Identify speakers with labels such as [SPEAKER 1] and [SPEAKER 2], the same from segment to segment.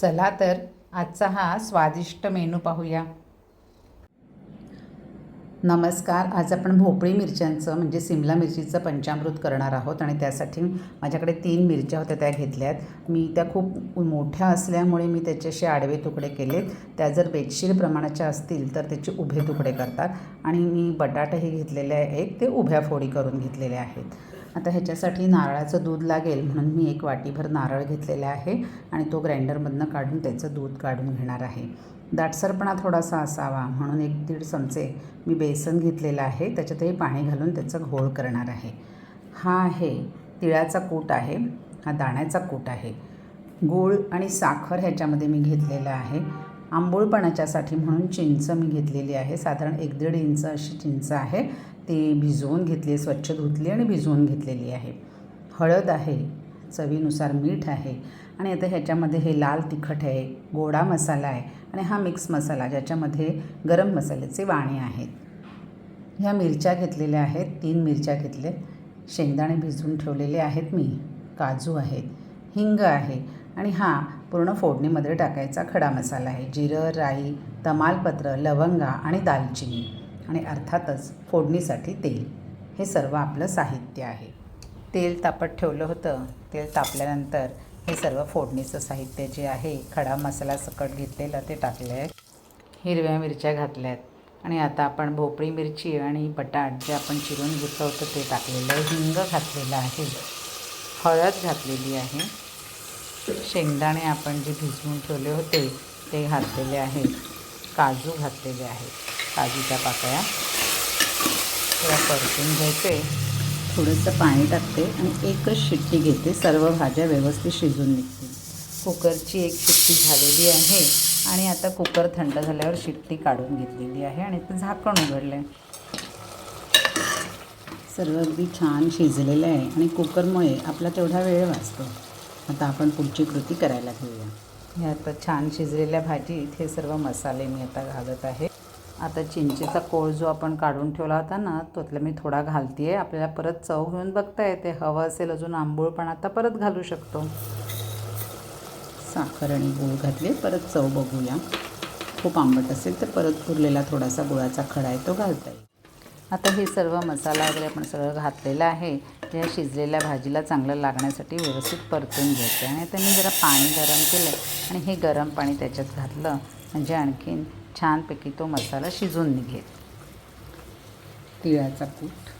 [SPEAKER 1] चला तर आजचा हा स्वादिष्ट मेनू पाहूया. नमस्कार आज आपण भोपळी मिरच्यांचं म्हणजे सिमला मिरचीचं पंचामृत करणार आहोत आणि त्यासाठी माझ्याकडे तीन मिरच्या होत्या त्या घेतल्यात. मी त्या खूप मोठ्या असल्यामुळे मी त्याच्याशी आडवे तुकडे केलेत. त्या जर बेडशीर प्रमाणाच्या असतील तर त्याचे उभे तुकडे करतात. आणि मी बटाटाही घेतलेले आहे एक ते उभ्या फोडी करून घेतलेले आहेत. आता ह्याच्यासाठी नारळाचं दूध लागेल म्हणून मी एक वाटीभर नारळ घेतलेला आहे आणि तो ग्राइंडरमधनं काढून त्याचं दूध काढून घेणार आहे. दाटसरपणा थोडासा असावा म्हणून एक दीड चमचे मी बेसन घेतलेलं आहे. त्याच्यातही पाणी घालून त्याचं घोळ करणार आहे. हा आहे तिळाचा कूट आहे. हा दाण्याचा कूट आहे. गूळ आणि साखर ह्याच्यामध्ये मी घेतलेलं आहे. आंबोळपणाच्यासाठी म्हणून चिंच मी घेतलेली आहे. साधारण एक दीड इंच अशी चिंच आहे. ती भिजवून घेतली स्वच्छ धुतली आणि भिजवून घेतलेली आहे. हळद आहे चवीनुसार मीठ आहे आणि आता ह्याच्यामध्ये हे लाल तिखट आहे गोडा मसाला आहे आणि हा मिक्स मसाला ज्याच्यामध्ये गरम मसाल्याचे वाणे आहेत. ह्या मिरच्या घेतलेल्या आहेत तीन मिरच्या घेतल्यात शेंगदाणे भिजवून ठेवलेले आहेत मी. काजू आहेत हिंग आहे आणि हा पूर्ण फोडणीमध्ये टाकायचा खडा मसाला आहे. जिरं राई तमालपत्र लवंगा आणि दालचिनी आणि अर्थातच फोडणीसाठी तेल. हे सर्व आपलं साहित्य आहे. तेल तापत ठेवलं होतं. तेल तापल्यानंतर हे सर्व फोडणीचं साहित्य जे आहे खडा मसाला सकट घेतलेला ते टाकलं आहे हिरव्या मिरच्या घातल्या आहेत आणि आता आपण भोपळी मिरची आणि बटाट जे आपण चिरून घेतलं होतं ते टाकलेलं आहे. हिंग घातलेलं आहे. हळद घातलेली आहे. शेंगदाणे आपण जे भिजवून ठेवले होते ते घातलेले आहेत. काजू घातलेले आहेत. काजूच्या पाकळ्या. त्या परतून घ्यायचे थोडंसं पाणी टाकते आणि एकच शिट्टी घेते. सर्व भाज्या व्यवस्थित शिजून निघतील. कुकरची एक शिट्टी झालेली आहे आणि आता कुकर थंड झाल्यावर शिट्टी काढून घेतलेली आहे आणि ते झाकण उघडलं आहे सर्व अगदी छान शिजलेलं आहे आणि कुकरमुळे आपला तेवढा वेळ वाचतो. आता आपण पुढची कृती करायला घेऊया. हे आता छान शिजलेल्या भाजीत हे सर्व मसाले मी आता घालत आहे. आता चिंचेचा कोळ जो आपण काढून ठेवला होता ना त्यातला मी थोडा घालते आहे आपल्याला परत चव घेऊन बघता येते. हवं असेल अजून आंबूळ पण आता परत घालू शकतो. साखर आणि गूळ घातले परत चव बघूया. खूप आंबट असेल तर परत उरलेला थोडासा गुळाचा खडा आहे तो घालता येईल. आता हे सर्व मसाला वगैरे आपण सगळं घातलेलं आहे. त्या शिजलेल्या भाजीला चांगलं लागण्यासाठी व्यवस्थित परतून घ्यायचं आणि आता मी जरा पाणी गरम केलं आणि हे गरम पाणी त्याच्यात घातलं. म्हणजे आणखीन छानपैकी तो मसाला शिजून निघेल. तिळाचा कूट.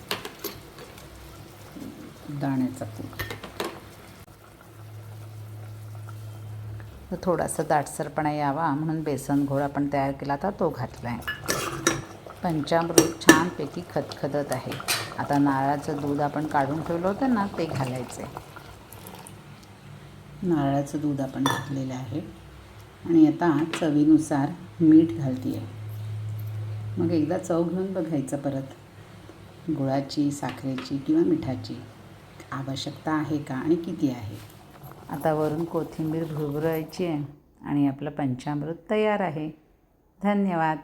[SPEAKER 1] दाण्याचा कूट. थोडासा दाटसरपणा यावा म्हणून बेसन घोळ आपण तयार केला. होता तो घातला आहे पंचामृत छानपैकी खदखदत आहे. आता नारळाचं दूध आपण काढून ठेवलं होतं ना ते घालायचं आहे नारळाचं दूध आपण घातलेलं आहे. आणि आता चवीनुसार मीठ घालते आहे मग एकदा चव घेऊन बघायचं परत. गुळाची साखरेची किंवा मिठाची. आवश्यकता आहे का आणि किती आहे? आता वरून कोथिंबीर भुरभुरायची आहे आणि आपलं पंचामृत तयार आहे. धन्यवाद.